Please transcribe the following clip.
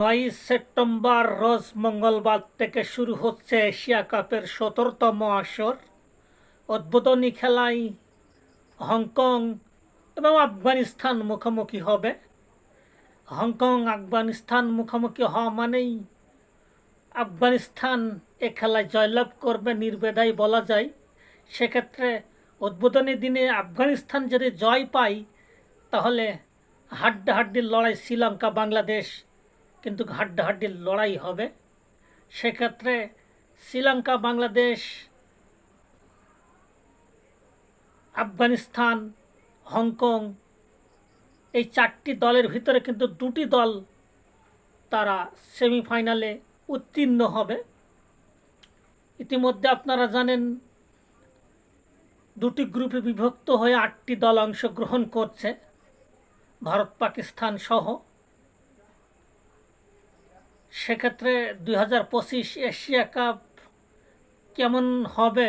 নয় সেপ্টেম্বর, রোজ মঙ্গলবার থেকে শুরু হচ্ছে এশিয়া কাপের সতেরোতম আসর। উদ্বোধনী খেলায় হংকং এবং আফগানিস্তান মুখোমুখি হবে। হংকং, আফগানিস্তান মুখোমুখি হওয়া মানেই আফগানিস্তান এ খেলায় জয়লাভ করবে নির্বেদায় বলা যায়। সেক্ষেত্রে উদ্বোধনী দিনে আফগানিস্তান যদি জয় পায়, তাহলে হাড্ডাহাড্ডির লড়াই শ্রীলঙ্কা বাংলাদেশ কিন্তু হাড্ডাহাড্ডির লড়াই হবে। সেক্ষেত্রে শ্রীলঙ্কা, বাংলাদেশ, আফগানিস্তান, হংকং এই চারটি দলের ভিতরে কিন্তু দুটি দল তারা সেমিফাইনালে উত্তীর্ণ হবে। ইতিমধ্যে আপনারা জানেন, দুটি গ্রুপে বিভক্ত হয়ে আটটি দল অংশগ্রহণ করছে, ভারত, পাকিস্তান সহ। সেক্ষেত্রে দুই হাজার পঁচিশ এশিয়া কাপ কেমন হবে?